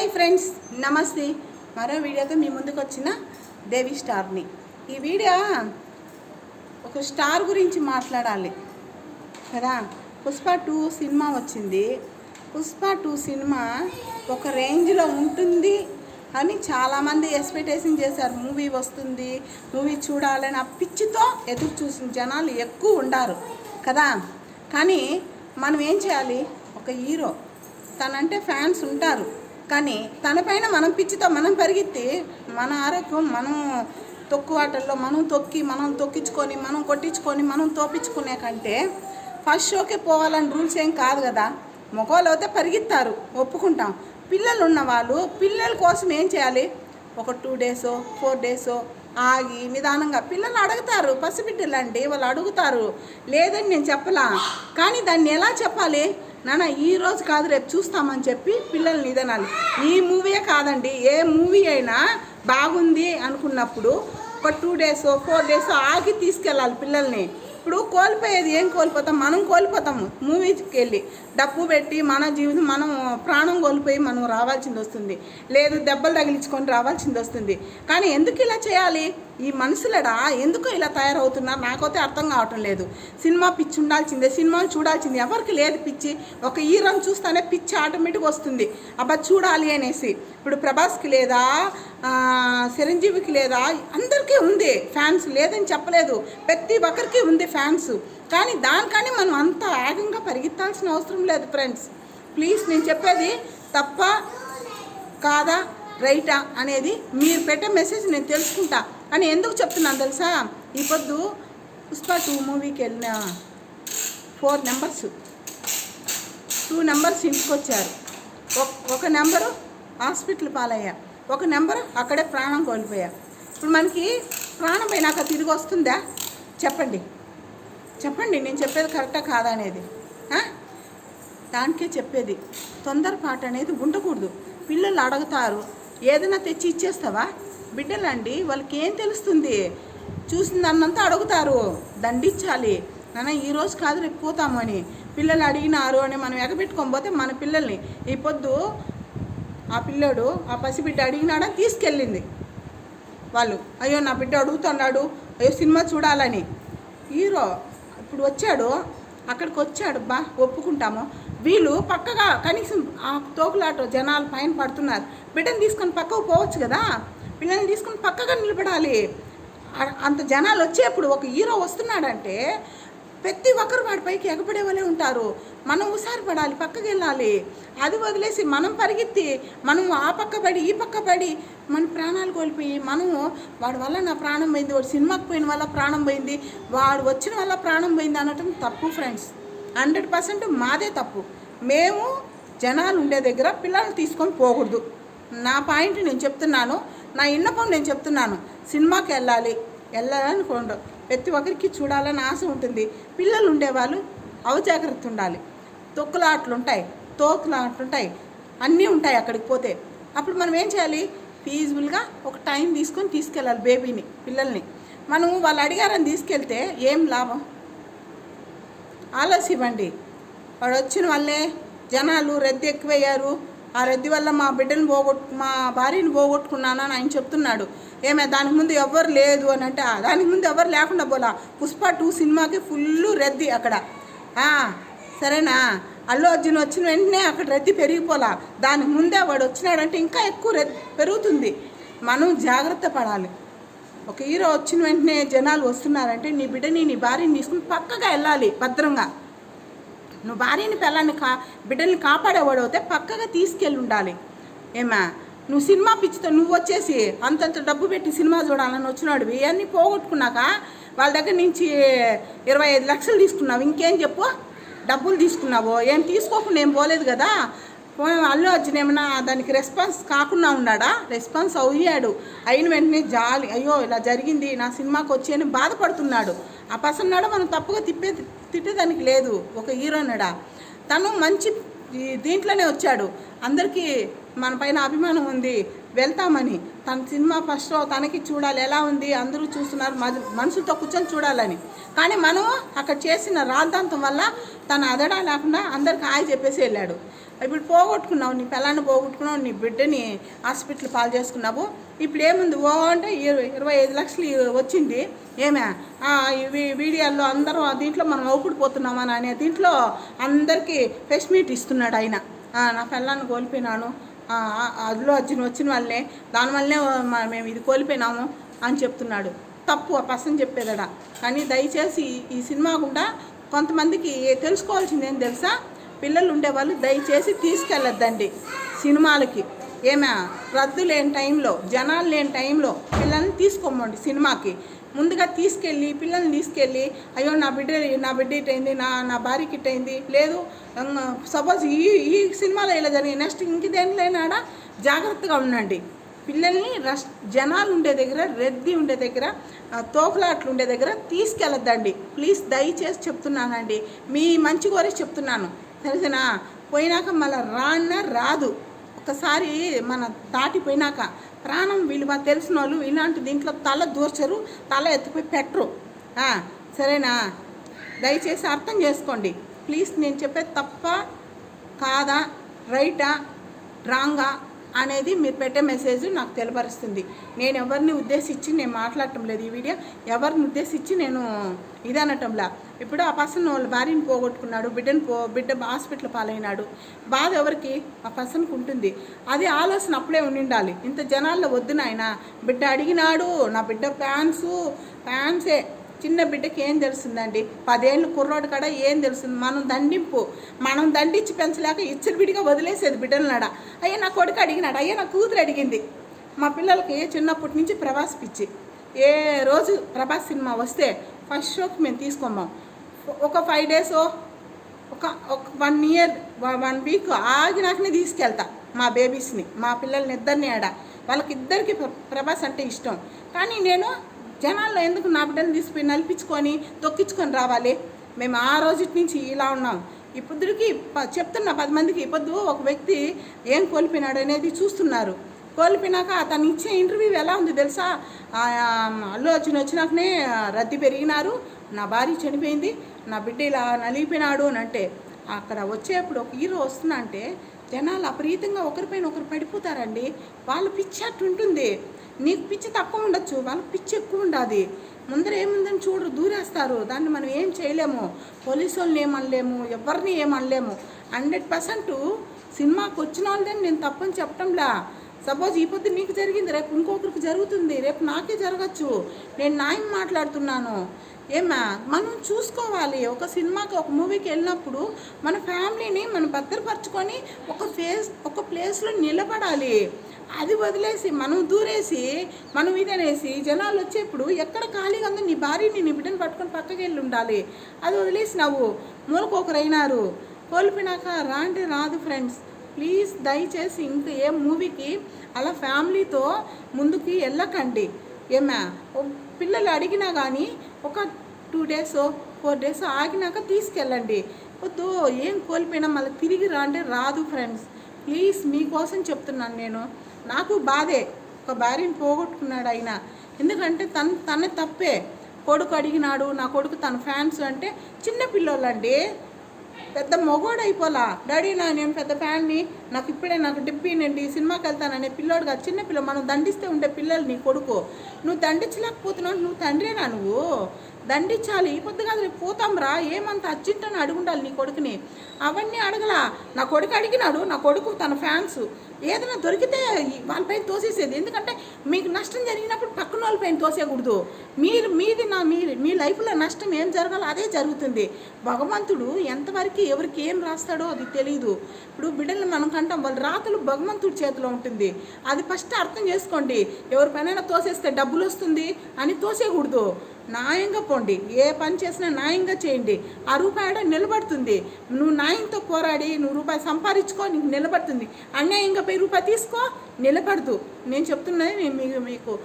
Hi friends నమస్తే. మరో వీడియోతో మీ ముందుకు వచ్చిన దేవి స్టార్ని. ఈ వీడియో ఒక స్టార్ గురించి మాట్లాడాలి. కదా? పుష్ప టూ సినిమా వచ్చింది. పుష్ప టూ సినిమా ఒక రేంజ్లో ఉంటుంది అని చాలామంది ఎక్స్పెక్టేషన్ చేశారు. మూవీ వస్తుంది మూవీ చూడాలని ఆ పిచ్చితో ఎదురు చూసిన జనాలు ఎక్కువ ఉండారు. కదా? కానీ మనం ఏం చేయాలి? ఒక హీరో తనంటే ఫ్యాన్స్ ఉంటారు. కానీ తనపైన మనం పిచ్చితో మనం పరిగెత్తి మన ఆరోగ్యం మనం తొక్కువాటల్లో మనం తొక్కి మనం తొక్కించుకొని మనం కొట్టించుకొని మనం తోపించుకునే కంటే ఫస్ట్ షోకే పోవాలని రూల్స్ ఏం కాదు కదా. మగవాళ్ళు అయితే పరిగెత్తారు ఒప్పుకుంటాం. పిల్లలు ఉన్నవాళ్ళు పిల్లల కోసం ఏం చేయాలి? ఒక టూ డేసో ఫోర్ డేసో ఆగి నిదానంగా పిల్లలు అడుగుతారు పసిబిడ్డలండి వాళ్ళు అడుగుతారు. లేదని నేను చెప్పలా. కానీ దాన్ని ఎలా చెప్పాలి? నాన్న ఈ రోజు కాదు రేపు చూస్తామని చెప్పి పిల్లల్ని ఇదనాలి ఈ మూవీయే కాదండి ఏ మూవీ అయినా బాగుంది అనుకున్నప్పుడు ఒక టూ డేస్ ఫోర్ డేస్ ఆగి తీసుకెళ్ళాలి పిల్లల్ని. ఇప్పుడు కోల్పోయేది ఏం కోల్పోతాం? మనం కోల్పోతాము మూవీకి వెళ్ళి డప్పు పెట్టి మన జీవితం మనం ప్రాణం కోల్పోయి మనం రావాల్సింది వస్తుంది. లేదు దెబ్బలు తగిలించుకొని రావాల్సింది వస్తుంది. కానీ ఎందుకు ఇలా చేయాలి? ఈ మనుషులడా? ఎందుకు ఇలా తయారవుతున్నారు? నాకైతే అర్థం కావటం లేదు. సినిమా పిచ్చి ఉండాల్సిందే. సినిమాలు చూడాల్సింది. ఎవరికి లేదు పిచ్చి. ఒక హీరోని చూస్తానే పిచ్చి ఆటోమేటిక్ వస్తుంది. అబ్బా చూడాలి అనేసి. ఇప్పుడు ప్రభాస్కి లేదా చిరంజీవికి లేదా అందరికీ ఉంది ఫ్యాన్స్ లేదని చెప్పలేదు. ప్రతి ఒక్కరికి ఉంది ఫ్యాన్స్. కానీ దానికని మనం అంత వేగంగా పరిగెత్తాల్సిన అవసరం లేదు ఫ్రెండ్స్. ప్లీజ్ నేను చెప్పేది తప్ప కాదా రైటా అనేది మీరు పెట్టే మెసేజ్ నేను తెలుసుకుంటా. అని ఎందుకు చెప్తున్నాను తెలుసా? ఈ పొద్దు పుష్ప టూ మూవీకి వెళ్ళిన ఫోర్ నెంబర్స్ టూ నెంబర్స్ ఇంటికి వచ్చారు ఒక- ఒక నెంబరు హాస్పిటల్ పాలయ్యా. ఒక నెంబరు అక్కడే ప్రాణం కోల్పోయా. ఇప్పుడు మనకి ప్రాణం పోయినాక తిరిగి వస్తుందా? చెప్పండి. చెప్పండి నేను చెప్పేది కరెక్టా కాదా అనేది. దానికే చెప్పేది. తొందరపాటు అనేది ఉండకూడదు. పిల్లలు అడుగుతారు ఏదైనా తెచ్చి ఇచ్చేస్తావా? బిడ్డలండి వాళ్ళకి ఏం తెలుస్తుంది? చూసిందన్నంతా అడుగుతారు. దండించాలి. నాన్న ఈ రోజు కాదు రేపు పోతామని పిల్లలు అడిగినారు అని మనం ఎగబెట్టుకొని పోతే మన పిల్లల్ని. ఈ పొద్దు ఆ పిల్లోడు ఆ పసిబిడ్డ అడిగినాడని తీసుకెళ్ళింది. వాళ్ళు అయ్యో నా బిడ్డ అడుగుతున్నాడు. అయ్యో సినిమా చూడాలని. హీరో ఇప్పుడు వచ్చాడు. అక్కడికి వచ్చాడు. బా ఒప్పుకుంటాము. వీళ్ళు పక్కగా కనీసం ఆ తోకులాట జనాలు పైన పడుతున్నారు. బిడ్డను తీసుకొని పక్కకు పోవచ్చు కదా? పిల్లల్ని తీసుకొని పక్కగా నిలబడాలి. అంత జనాలు వచ్చేప్పుడు ఒక హీరో వస్తున్నాడంటే ప్రతి ఒక్కరు వాడి పైకి ఎగపడే వాళ్ళే ఉంటారు. మనం ఉసారి పడాలి పక్కకి వెళ్ళాలి. అది వదిలేసి మనం పరిగెత్తి మనం ఆ పక్క పడి ఈ పక్క పడి మన ప్రాణాలు కోల్పోయి మనము వాడి వల్ల నా ప్రాణం పోయింది వాడు సినిమాకి పోయిన వల్ల ప్రాణం పోయింది వాడు వచ్చిన వల్ల ప్రాణం పోయింది అనటం తప్పు ఫ్రెండ్స్ హండ్రెడ్ పర్సెంట్ మాదే తప్పు. మేము జనాలు ఉండే దగ్గర పిల్లల్ని తీసుకొని పోకూడదు. నా పాయింట్ నేను చెప్తున్నాను నా ఇన్నపం నేను చెప్తున్నాను. సినిమాకి వెళ్ళాలి వెళ్ళాలనుకోండు. ప్రతి ఒక్కరికి చూడాలని ఆశ ఉంటుంది. పిల్లలు ఉండేవాళ్ళు అవజాగ్రత్త ఉండాలి. తొక్కులాట్లు ఉంటాయి తోకులాట్లు ఉంటాయి అన్నీ ఉంటాయి అక్కడికి పోతే. అప్పుడు మనం ఏం చేయాలి? ఫీజుబుల్గా ఒక టైం తీసుకొని తీసుకెళ్ళాలి బేబీని పిల్లల్ని. మనం వాళ్ళు అడిగారని తీసుకెళ్తే ఏం లాభం? ఆలోచన ఇవ్వండి వాడు వచ్చిన వల్లే జనాలు రద్దీ ఎక్కువయ్యారు. ఆ రద్దీ వల్ల మా బిడ్డను పోగొట్టు మా భార్యని పోగొట్టుకున్నాను అని ఆయన చెప్తున్నాడు. ఏమే దానికి ముందు ఎవ్వరు లేదు అని అంటే దానికి ముందు ఎవరు లేకుండా పోలా. పుష్ప టూ సినిమాకి ఫుల్ రద్దీ అక్కడ. సరేనా? అల్లు అర్జున్ వచ్చిన వెంటనే అక్కడ రద్దీ పెరిగిపోలా. దానికి ముందే వాడు వచ్చినాడంటే ఇంకా ఎక్కువ రద్దీ పెరుగుతుంది. మనం జాగ్రత్త పడాలి. ఒక హీరో వచ్చిన వెంటనే జనాలు వస్తున్నారంటే నీ బిడ్డని నీ భార్యని తీసుకుని పక్కగా వెళ్ళాలి భద్రంగా. నువ్వు భార్యని పిల్లని కా బిడ్డల్ని కాపాడేవాడు అయితే పక్కగా తీసుకెళ్ళి ఉండాలి. ఏమా? నువ్వు సినిమా పిచ్చితో నువ్వు వచ్చేసి అంతంత డబ్బు పెట్టి సినిమా చూడాలని వచ్చినాడు. ఇవన్నీ పోగొట్టుకున్నాక వాళ్ళ దగ్గర నుంచి ఇరవై ఐదు లక్షలు తీసుకున్నావు. ఇంకేం చెప్పు? డబ్బులు తీసుకున్నావు? ఏం తీసుకోకుండా ఏం పోలేదు కదా? అల్లు అర్జున్ ఏమన్నా దానికి రెస్పాన్స్ కాకుండా ఉన్నాడా? రెస్పాన్స్ అయ్యాడు. అయిన వెంటనే జాలి అయ్యో ఇలా జరిగింది నా సినిమాకి వచ్చి అని బాధపడుతున్నాడు. ఆ పర్సన్నాడు మనం తప్పుగా తిప్పే తిట్టేదానికి లేదు. ఒక హీరోనడా తను మంచి దీంట్లోనే వచ్చాడు. అందరికీ మన పైన అభిమానం ఉంది వెళ్తామని. తన సినిమా ఫస్ట్ తనకి చూడాలి ఎలా ఉంది అందరూ చూస్తున్నారు మనుషులతో కూర్చొని చూడాలని. కానీ మనం అక్కడ చేసిన రాద్ధాంతం వల్ల తన అదడా లేకుండా అందరికి హాయ్ చెప్పేసి వెళ్ళాడు. ఇప్పుడు పోగొట్టుకున్నావు నీ పిల్లాన్ని పోగొట్టుకున్నావు నీ బిడ్డని హాస్పిటల్ పాలు చేసుకున్నావు. ఇప్పుడు ఏముంది? ఓ అంటే ఇరవై ఇరవై ఐదు లక్షలు వచ్చింది. ఏమే? ఇవి వీడియోల్లో అందరూ దీంట్లో మనం ఔపుడిపోతున్నామని అనే. దీంట్లో అందరికీ ఫెస్ట్ మీట్ ఇస్తున్నాడు ఆయన. నా పిల్లాన్ని కోల్పోయినాను. అందులో వచ్చిన వచ్చిన వాళ్ళే దానివల్లనే మేము ఇది కోల్పోయినాము అని చెప్తున్నాడు. తప్పు ఆ పర్సన్ చెప్పేదడ కానీ దయచేసి ఈ- ఈ సినిమా గుండా కొంతమందికి తెలుసుకోవాల్సింది ఏం తెలుసా? పిల్లలు ఉండేవాళ్ళు దయచేసి తీసుకెళ్ళొద్దండి సినిమాలకి. ఏమే? రద్దు లేని టైంలో జనాలు లేని టైంలో పిల్లల్ని తీసుకోమండి సినిమాకి. ముందుగా తీసుకెళ్ళి పిల్లల్ని తీసుకెళ్ళి అయ్యో నా బిడ్డ నా బిడ్డ ఇటైంది నా నా భార్యకి ఇటైంది లేదు సపోజ్ ఈ ఈ సినిమాలో ఇలా జరిగింది నెక్స్ట్ ఇంక దేంట్లో జాగ్రత్తగా ఉండండి. పిల్లల్ని రష్ జనాలు ఉండే దగ్గర రద్దీ ఉండే దగ్గర ఆ, తోకలాట్లు ఉండే దగ్గర తీసుకెళ్ళొద్దండి. ప్లీజ్ దయచేసి చెప్తున్నానండి. మీ మంచి కోరి చెప్తున్నాను. తెలిసినా పోయినాక మళ్ళీ రాన్న రాదు. ఒకసారి మన దాటిపోయినాక ప్రాణం విలువ తెలిసిన వాళ్ళు ఇలాంటి దీంట్లో తల దూర్చరు తల ఎత్తుపోయి పెట్టరు. సరేనా? దయచేసి అర్థం చేసుకోండి. ప్లీజ్ నేను చెప్పేది తప్ప కాదా? రైటా? రాంగా? అనేది మీరు పెట్టే మెసేజ్ నాకు తెలియపరుస్తుంది. నేను ఎవరిని ఉద్దేశించి నేను మాట్లాడటం లేదు ఈ వీడియో. ఎవరిని ఉద్దేశించి నేను ఇదనటంలా. ఇప్పుడు ఆ పర్సన్ వాళ్ళ భార్యని పోగొట్టుకున్నాడు బిడ్డను పో బిడ్డ హాస్పిటల్ పాలైనాడు. బాధ ఎవరికి? ఆ పర్సన్కి ఉంటుంది. అది ఆలోచన అప్పుడే ఉండాలి ఇంత జనాల్లో వద్దు నాయన. బిడ్డ అడిగినాడు నా బిడ్డ ఫ్యాన్స్ ఫ్యాన్సే. చిన్న బిడ్డకి ఏం తెలుస్తుందండి? పదేళ్ళు కుర్రోడు కాడ ఏం తెలుస్తుంది? మనం దండింపు మనం దండించి పెంచలేక ఇచ్చరి బిడ్డగా వదిలేసేది బిడ్డలనాడ? అయ్యా నా కొడుకు అడిగినాడు. అయ్యా నా కూతురు అడిగింది. మా పిల్లలకి చిన్నప్పటి నుంచి ప్రభాస్ పిచ్చి. ఏ రోజు ప్రభాస్ సినిమా వస్తే ఫస్ట్ షోకి మేము తీసుకోమాం. ఒక ఫైవ్ డేస్ ఒక ఒక వన్ ఇయర్ వన్ వీక్ ఆగినాకనే తీసుకెళ్తా మా బేబీస్ని మా పిల్లల్ని ఇద్దరిని ఆడ. వాళ్ళకి ఇద్దరికి ప్రభాస్ అంటే ఇష్టం. కానీ నేను జనాల్లో ఎందుకు నా బిడ్డను తీసిపోయి నలిపించుకొని తొక్కించుకొని రావాలి? మేము ఆ రోజు నుంచి ఇలా ఉన్నాం. ఇప్పుడుకి చెప్తున్నా పది మందికి ఇప్పుడు ఒక వ్యక్తి ఏం కోల్పోయినాడు అనేది చూస్తున్నారు. కోల్పోయినాక అతను ఇచ్చే ఇంటర్వ్యూ ఎలా ఉంది తెలుసా? అల్లు అర్జున్ వచ్చినాకనే రద్దీ పెరిగినారు. నా భార్య చనిపోయింది. నా బిడ్డ ఇలా నలిగిపోయినాడు అని అంటే అక్కడ వచ్చేప్పుడు ఒక హీరో వస్తున్నా అంటే జనాలు అపరీతంగా ఒకరిపైన ఒకరు పడిపోతారండి. వాళ్ళు పిచ్చి అట్టు ఉంటుంది నీకు పిచ్చి తక్కువ ఉండొచ్చు వాళ్ళకి పిచ్చి ఎక్కువ ఉండాది. ముందర ఏముందని చూడరు దూరేస్తారు. దాన్ని మనం ఏం చేయలేము. పోలీసు వాళ్ళని ఏమనలేము ఎవరిని ఏమనలేము. హండ్రెడ్ పర్సెంట్ సినిమాకి వచ్చిన వాళ్ళని నేను తప్పని చెప్పటంలా. సపోజ్ ఈ పొద్దు నీకు జరిగింది రేపు ఇంకొకరికి జరుగుతుంది రేపు నాకే జరగచ్చు నేను నాయం మాట్లాడుతున్నాను. ఏమా మనం చూసుకోవాలి. ఒక సినిమాకి ఒక మూవీకి వెళ్ళినప్పుడు మన ఫ్యామిలీని మనం భద్రపరచుకొని ఒక ఫేస్ ఒక ప్లేస్లో నిలబడాలి. అది వదిలేసి మనం దూరేసి మనం ఇదనేసి జనాలు వచ్చేప్పుడు ఎక్కడ ఖాళీగా ఉందో నీ భార్యని నీ బిడ్డను పట్టుకొని పక్కకి వెళ్ళి ఉండాలి. అది వదిలేసినావు. మూలకొకరైనారు కోల్పోయినాక రాంటే రాదు ఫ్రెండ్స్. ప్లీజ్ దయచేసి ఇంక ఏ మూవీకి అలా ఫ్యామిలీతో ముందుకి వెళ్ళకండి. ఏమా పిల్లలు అడిగినా కానీ ఒక టూ డేస్ ఫోర్ డేస్ ఆగినాక తీసుకెళ్ళండి. వద్దు ఏం కోల్పోయినా మళ్ళీ తిరిగి రాంటే రాదు ఫ్రెండ్స్. ప్లీజ్ మీకోసం చెప్తున్నాను నేను. నాకు బాధే. ఒక భార్యని పోగొట్టుకున్నాడు ఆయన ఎందుకంటే తన తన తప్పే. కొడుకు అడిగినాడు నా కొడుకు తన ఫ్యాన్స్ అంటే చిన్న పిల్లోళ్ళండి. పెద్ద మొగోడు అయిపోలా డాడీ నా నేను పెద్ద ఫ్యాన్ని నాకు ఇప్పుడే నాకు డిప్పి నేను ఈ సినిమాకి వెళ్తాననే పిల్లోడుగా చిన్న పిల్ల మనం దండిస్తే ఉండే పిల్లలు నీ కొడుకు. నువ్వు దండించలేకపోతున్నావు నువ్వు తండ్రేనా నువ్వు? దండించాలి పొద్దు కాదు రేపు పోతాం రా ఏమంత అర్జెంట్ అడుగుండాలి నీ కొడుకుని? అవన్నీ అడగలా. నా కొడుకు అడిగినాడు నా కొడుకు తన ఫ్యాన్స్. ఏదైనా దొరికితే వాళ్ళపైన తోసేసేది. ఎందుకంటే మీకు నష్టం జరిగినప్పుడు పక్కన వాళ్ళపైన తోసేయకూడదు. మీరు మీది నా మీ మీ లైఫ్లో నష్టం ఏం జరగాలో అదే జరుగుతుంది. భగవంతుడు ఎంతవరకు ఎవరికి ఏం రాస్తాడో అది తెలియదు ఇప్పుడు బిడ్డలు మనం కంటాం వాళ్ళ రాతలు భగవంతుడి చేతిలో ఉంటుంది. అది ఫస్ట్ అర్థం చేసుకోండి. ఎవరిపైన తోసేస్తే డబ్బులు వస్తుంది అని తోసేయకూడదు. న్యాయంగా పోండి. ఏ పని చేసినా న్యాయంగా చేయండి. ఆ రూపాయి ఆడ నిలబడుతుంది. నువ్వు న్యాయంతో పోరాడి నువ్వు రూపాయి సంపాదించుకో నీకు నిలబడుతుంది. అన్యాయంగా పోయి రూపాయి తీసుకో నిలబడదు. నేను చెప్తున్నది నేను మీకు మీకు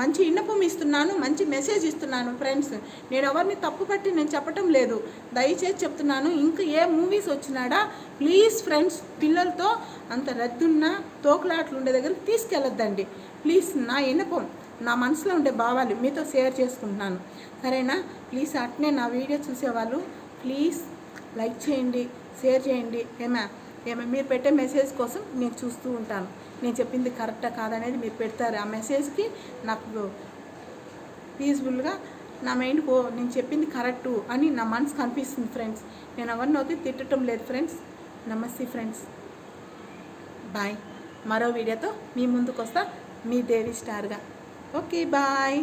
మంచి ఇన్నపం ఇస్తున్నాను మంచి మెసేజ్ ఇస్తున్నాను ఫ్రెండ్స్ నేను ఎవరిని తప్పు పట్టి నేను చెప్పటం లేదు. దయచేసి చెప్తున్నాను ఇంకా ఏ మూవీస్ వచ్చినాడా ప్లీజ్ ఫ్రెండ్స్ పిల్లలతో అంత రద్దున్న తోకలాట్లు ఉండే దగ్గరికి తీసుకెళ్ళొద్దండి. ప్లీజ్ నా ఇన్నపం నా మనసులో ఉండే భావాలు మీతో షేర్ చేసుకుంటున్నాను. సరేనా? ప్లీజ్ అట్నే నా వీడియో చూసేవాళ్ళు ప్లీజ్ లైక్ చేయండి షేర్ చేయండి. ఏమా? ఏమో? మీరు పెట్టే మెసేజ్ కోసం నేను చూస్తూ ఉంటాను. నేను చెప్పింది కరెక్టా కాదనేది మీరు పెడతారు. ఆ మెసేజ్కి నాకు పీస్ఫుల్గా నా మైండ్ ఓ నేను చెప్పింది కరెక్టు అని నా మనసు కనిపిస్తుంది ఫ్రెండ్స్ నేను ఎవరిని అయితే తిట్టడం లేదు ఫ్రెండ్స్ నమస్తే ఫ్రెండ్స్ బాయ్ మరో వీడియోతో మీ ముందుకు వస్తా మీ దేవి స్టార్గా. Okay bye